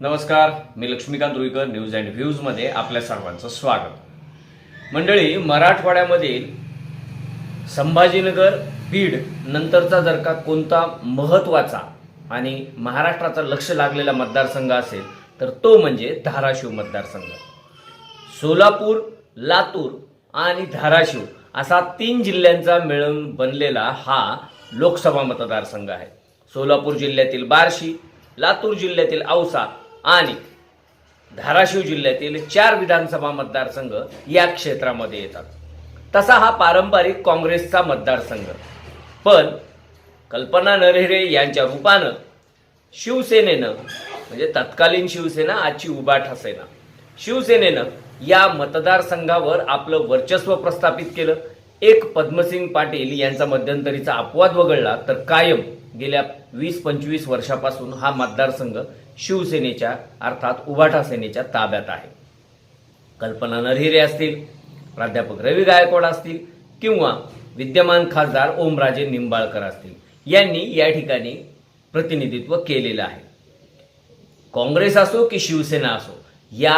नमस्कार मी Laxmikant Ruikar news and व्ह्यूजमध्ये आपल्या सर्वांचं स्वागत. मंडळी मराठवाड्यामधील संभाजीनगर बीड नंतरचा जर का कोणता महत्त्वाचा आणि महाराष्ट्राचा लक्ष लागलेला मतदारसंघ असेल तर तो म्हणजे धाराशिव मतदारसंघ. सोलापूर लातूर आणि धाराशिव असा तीन जिल्ह्यांचा मिळून बनलेला हा लोकसभा मतदारसंघ आहे. सोलापूर जिल्ह्यातील बार्शी लातूर जिल्ह्यातील औसा आणि धाराशिव जिल्ह्यातील चार विधानसभा मतदारसंघ या क्षेत्रामध्ये येतात. तसा हा पारंपरिक काँग्रेसचा मतदारसंघ. पण कल्पना नरेरे यांच्या रूपानं शिवसेनेनं म्हणजे तत्कालीन शिवसेना आजची उबाठा सेना शिवसेनेनं या मतदारसंघावर आपलं वर्चस्व प्रस्थापित केलं. एक पद्मसिंग पाटील यांचा मध्यंतरीचा अपवाद वगळला तर कायम गेल्या वीस पंचवीस वर्षापासून हा मतदारसंघ शिवसेनेच्या अर्थात उभाठा सेनेच्या ताब्यात आहे. कल्पना नरहिरे असतील प्राध्यापक रवी गायकवाड असतील किंवा विद्यमान खासदार ओमराजे निंबाळकर असतील यांनी या ठिकाणी प्रतिनिधित्व केलेलं आहे. काँग्रेस असो की शिवसेना असो या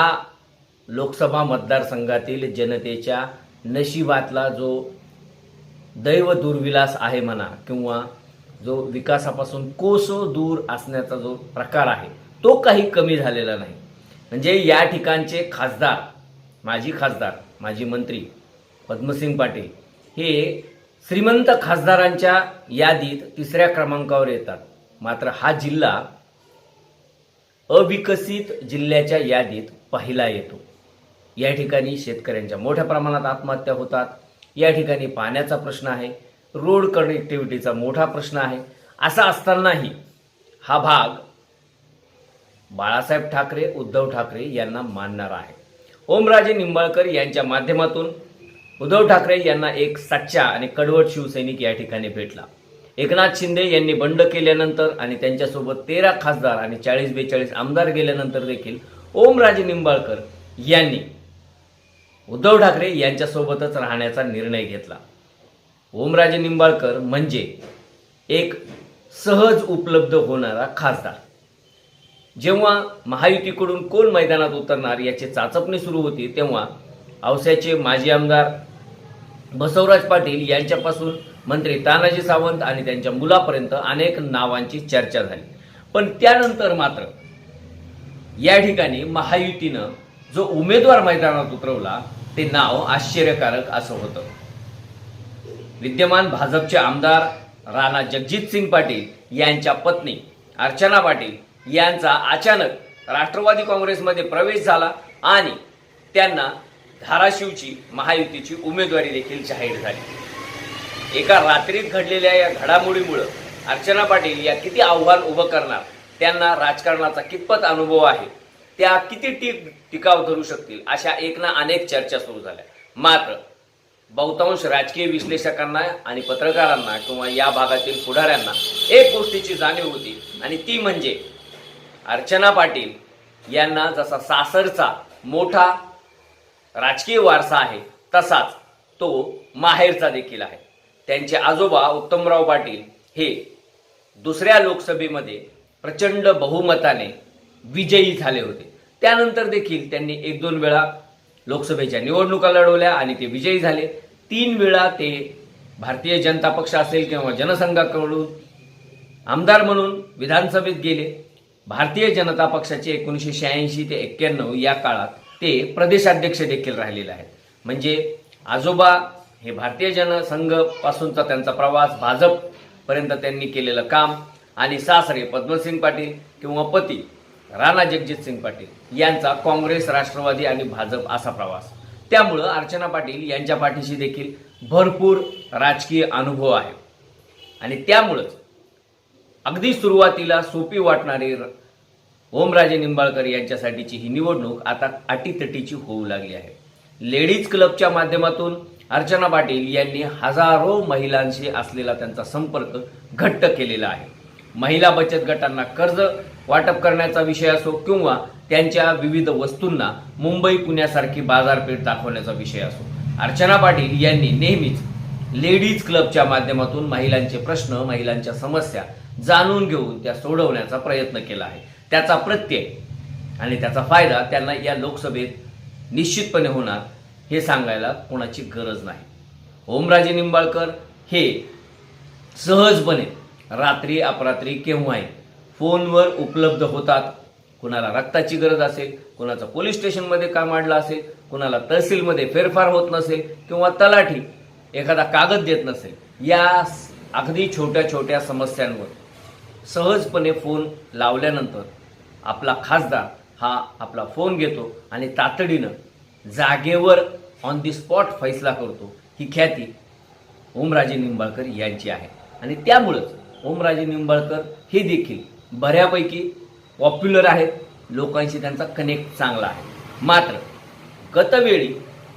लोकसभा मतदारसंघातील जनतेच्या नशिबातला जो दैव दुर्विलास आहे म्हणा किंवा जो विकासापासून कोसो दूर असण्याचा जो प्रकार आहे तो काही कमी झालेला नाही. म्हणजे या ठिकाणचे खासदार माजी खासदार माजी मंत्री पद्मसिंग पाटील हे श्रीमंत खासदारांच्या यादीत तिसऱ्या क्रमांकावर येतात. मात्र हा जिल्हा अविकसित जिल्ह्याच्या यादीत पहिला येतो. या ठिकाणी शेतकऱ्यांच्या मोठ्या प्रमाणात आत्महत्या होतात. या ठिकाणी पाण्याचा प्रश्न आहे. रोड कनेक्टिव्हिटीचा मोठा प्रश्न आहे. असा असतानाही हा भाग बाळासाहेब ठाकरे उद्धव ठाकरे यांना मानणारा आहे. ओमराजे निंबाळकर यांच्या माध्यमातून उद्धव ठाकरे यांना एक सच्चा आणि कडवट शिवसैनिक या ठिकाणी भेटला. एकनाथ शिंदे यांनी बंड केल्यानंतर आणि त्यांच्यासोबत तेरा खासदार आणि चाळीस बेचाळीस आमदार गेल्यानंतर देखील ओमराजे निंबाळकर यांनी उद्धव ठाकरे यांच्यासोबतच राहण्याचा निर्णय घेतला. ओमराजे निंबाळकर म्हणजे एक सहज उपलब्ध होणारा खासदार. जेव्हा महायुतीकडून कोण मैदानात उतरणार याची चाचपणी सुरू होती तेव्हा औस्याचे माजी आमदार बसवराज पाटील यांच्यापासून मंत्री तानाजी सावंत आणि त्यांच्या मुलापर्यंत अनेक नावांची चर्चा झाली. पण त्यानंतर मात्र या ठिकाणी महायुतीनं जो उमेदवार मैदानात उतरवला ते नाव आश्चर्यकारक असं होतं. विद्यमान भाजपचे आमदार राणा जगजित सिंग पाटील यांच्या पत्नी अर्चना पाटील यांचा अचानक राष्ट्रवादी काँग्रेसमध्ये प्रवेश झाला आणि त्यांना धाराशिवची महायुतीची उमेदवारी देखील जाहीर झाली. एका रात्रीत घडलेल्या या घडामोडीमुळं अर्चना पाटील या किती आव्हान उभं करणार त्यांना राजकारणाचा कितपत अनुभव आहे त्या किती टीक टिकाव धरू शकतील अशा एक ना अनेक चर्चा सुरू झाल्या. मात्र बहुतांश राजकीय विश्लेषकांना आणि पत्रकारांना किंवा या भागातील पुढाऱ्यांना एक गोष्टीची जाणीव होती आणि ती म्हणजे अर्चना पाटील यांना जसा सासरचा मोठा राजकीय वारसा आहे तसाच तो माहेरचा देखील आहे. त्यांचे आजोबा उत्तमराव पाटील हे दुसऱ्या लोकसभेमध्ये प्रचंड बहुमताने विजयी झाले होते. त्यानंतर देखील त्यांनी एक दोन वेळा लोकसभेच्या निवडणुका लढवल्या आणि ते विजयी झाले. तीन वेळा ते भारतीय जनता पक्ष असेल किंवा जनसंघाकडून आमदार म्हणून विधानसभेत गेले. भारतीय जनता पक्षाचे एकोणीसशे शहाऐंशी ते एक्क्याण्णव या काळात ते प्रदेशाध्यक्ष देखील राहिलेले आहेत. म्हणजे आजोबा हे भारतीय जनसंघ पासूनचा त्यांचा प्रवास भाजपपर्यंत त्यांनी केलेलं काम आणि सासरे पद्मसिंग पाटील किंवा पती राणा जगजितसिंग पाटील यांचा काँग्रेस राष्ट्रवादी आणि भाजप असा प्रवास. त्यामुळं अर्चना पाटील यांच्या पाठीशी देखील भरपूर राजकीय अनुभव आहे. आणि त्यामुळंच अगदी सुरुवातीला सोपी वाटणारी र- ओमराजे निंबाळकर यांच्यासाठीची ही निवडणूक आता अटीतटीची होऊ लागली आहे. लेडीज क्लबच्या माध्यमातून अर्चना पाटील यांनी हजारो महिलांशी असलेला त्यांचा संपर्क घट्ट केलेला आहे. महिला बचत गटांना कर्ज वाटप करण्याचा विषय असो किंवा त्यांच्या विविध वस्तूंना मुंबई पुण्यासारखी बाजारपेठ दाखवण्याचा विषय असो अर्चना पाटील यांनी नेहमीच लेडीज क्लबच्या माध्यमातून महिलांचे प्रश्न महिलांच्या समस्या जाणून घेऊन त्या सोडवण्याचा प्रयत्न केला आहे. त्याचा प्रत्यय आणि त्याचा फायदा त्यांना या लोकसभेत निश्चितपणे होणार हे सांगायला कोणाची गरज नाही. ओमराजे निंबाळकर हे सहजपणे रात्री अपरात्री केव्हाही फोनवर उपलब्ध होतात. कुणाला रक्ताची गरज असेल कुणाचं पोलीस स्टेशनमध्ये काम आणलं असेल कुणाला तहसीलमध्ये फेरफार होत नसेल किंवा तलाठी एखादा कागद देत नसेल या अगदी छोट्या छोट्या समस्यांवर सहजपणे फोन लावल्यानंतर आपला खासदार हा आपला फोन घेतो आणि तातडीनं जागेवर ऑन दी स्पॉट फैसला करतो. ही ख्याती ओमराजे निंबाळकर यांची आहे. आणि त्यामुळंच ओमराजे निंबाळकर हे देखील बऱ्यापैकी पॉप्युलर आहेत. लोकांशी त्यांचा कनेक्ट चांगला आहे. मात्र गतवेळी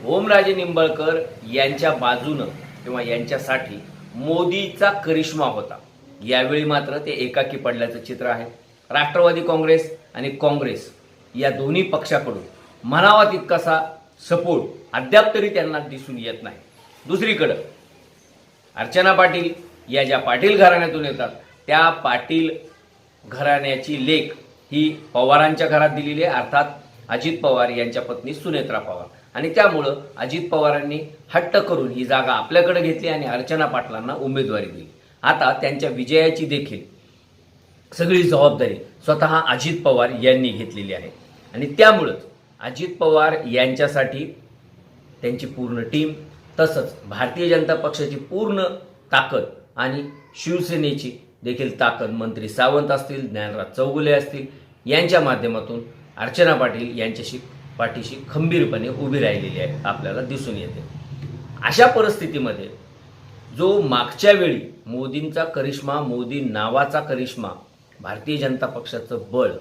ओमराजे निंबाळकर यांच्या बाजूनं किंवा यांच्यासाठी मोदीचा करिश्मा होता. यावेळी मात्र ते एकाकी पडल्याचं चित्र आहे. राष्ट्रवादी काँग्रेस आणि काँग्रेस या दोन्ही पक्षाकडून म्हणावा तितकासा सपोर्ट अद्याप तरी त्यांना दिसून येत नाही. दुसरीकडं अर्चना पाटील या ज्या पाटील घराण्यातून येतात त्या पाटील घराण्याची लेख ही पवारांच्या घरात दिलेली आहे. अर्थात अजित पवार यांच्या पत्नी सुनेत्रा पवार. आणि त्यामुळं अजित पवारांनी हट्ट करून ही जागा आपल्याकडे घेतली आणि अर्चना पाटलांना उमेदवारी दिली. आता त्यांच्या विजयाची देखील सगळी जबाबदारी स्वतः अजित पवार यांनी घेतलेली आहे. आणि त्यामुळंच अजित पवार यांच्यासाठी त्यांची पूर्ण टीम तसंच भारतीय जनता पक्षाची पूर्ण ताकद आणि शिवसेनेची देखील ताकद मंत्री सावंत असतील ज्ञानराज चौगुले असतील यांच्या माध्यमातून अर्चना पाटील यांच्याशी पाठीशी खंबीरपणे उभी राहिलेली आहे आपल्याला दिसून येते. अशा परिस्थितीमध्ये जो मागच्या वेळी मोदींचा करिश्मा मोदी नावाचा करिश्मा भारतीय जनता पक्षाचं बळ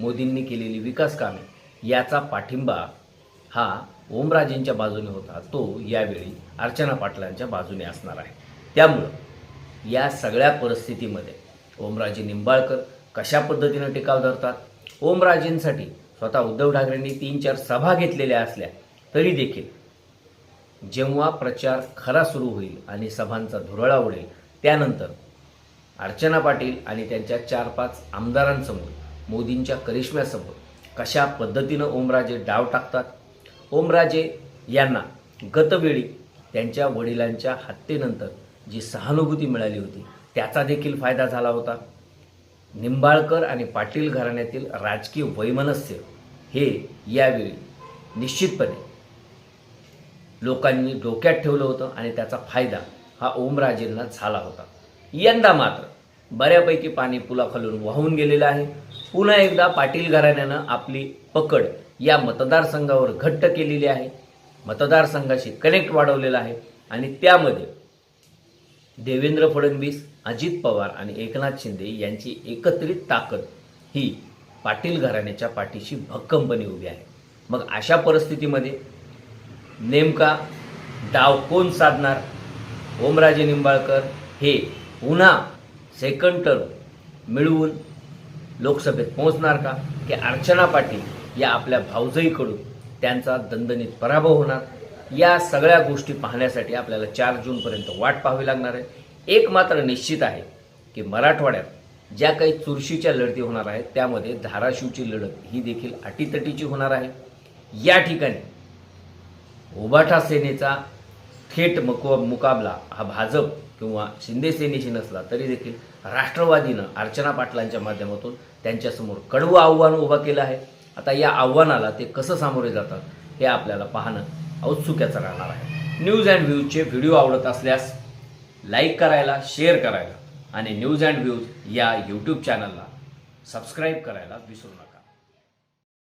मोदींनी केलेली विकास कामे याचा पाठिंबा हा ओमराजेंच्या बाजूने होता तो यावेळी अर्चना पाटलांच्या बाजूने असणार आहे. त्यामुळं या सगळ्या परिस्थितीमध्ये ओमराजे निंबाळकर कशा पद्धतीनं टिकाव धरतात? ओमराजेंसाठी स्वतः उद्धव ठाकरेंनी तीन चार सभा घेतलेल्या असल्या तरी देखील जेव्हा प्रचार खरा सुरू होईल आणि सभांचा धुरळा उडेल त्यानंतर अर्चना पाटील आणि त्यांच्या चार पाच आमदारांसमोर मोदींच्या करिश्म्यासमोर कशा पद्धतीनं ओमराजे डाव टाकतात? ओमराजे यांना गतवेळी त्यांच्या वडिलांच्या हत्येनंतर जी सहानुभूती मिळाली होती त्याचा देखील फायदा झाला होता. निंबाळकर आणि पाटील घराण्यातील राजकीय वैमनस्य हे यावेळी निश्चितपणे लोकांनी डोक्यात ठेवलं होतं आणि त्याचा फायदा हा ओमराजेंना झाला होता. यंदा मात्र बऱ्यापैकी पाणी पुलाखालून वाहून गेलेलं आहे. पुन्हा एकदा पाटील घराण्यानं आपली पकड या मतदारसंघावर घट्ट केलेली आहे. मतदारसंघाशी कनेक्ट वाढवलेला आहे आणि त्यामध्ये देवेंद्र फडणवीस अजित पवार आणि एकनाथ शिंदे यांची एकत्रित ताकद ही पाटील घराण्याच्या पाठीशी भक्कमपणे उभी आहे. मग अशा परिस्थितीमध्ये नेमका डाव कोण साधणार? ओमराजे निंबाळकर हे पुन्हा सेकंड टर्म मिळवून लोकसभेत पोहोचणार का? की अर्चना पाटील या आपल्या भाऊजईकडून त्यांचा दणदणीत पराभव होणार? या सगळ्या गोष्टी पाहण्यासाठी आपल्याला चार जूनपर्यंत वाट पाहावी लागणार आहे. एक मात्र निश्चित आहे की मराठवाड्यात ज्या काही चुरशीच्या लढती होणार आहेत त्यामध्ये धाराशिवची लढत ही देखील अटीतटीची होणार आहे. या ठिकाणी उभाठा सेनेचा थेट मुक मुकाबला हा भाजप किंवा शिंदे सेनेशी नसला तरी देखील राष्ट्रवादीनं अर्चना पाटलांच्या माध्यमातून त्यांच्यासमोर कडवं आव्हान उभं केलं आहे. आता या आव्हानाला ते कसं सामोरे जातात हे आपल्याला पाहणं औत्सुक्याचं राहणार आहे. न्यूज अँड व्ह्यूजचे व्हिडिओ आवडत असल्यास लाईक करायला शेअर करायला आणि न्यूज अँड व्ह्यूज या यूट्यूब चॅनलला सबस्क्राईब करायला विसरू नका.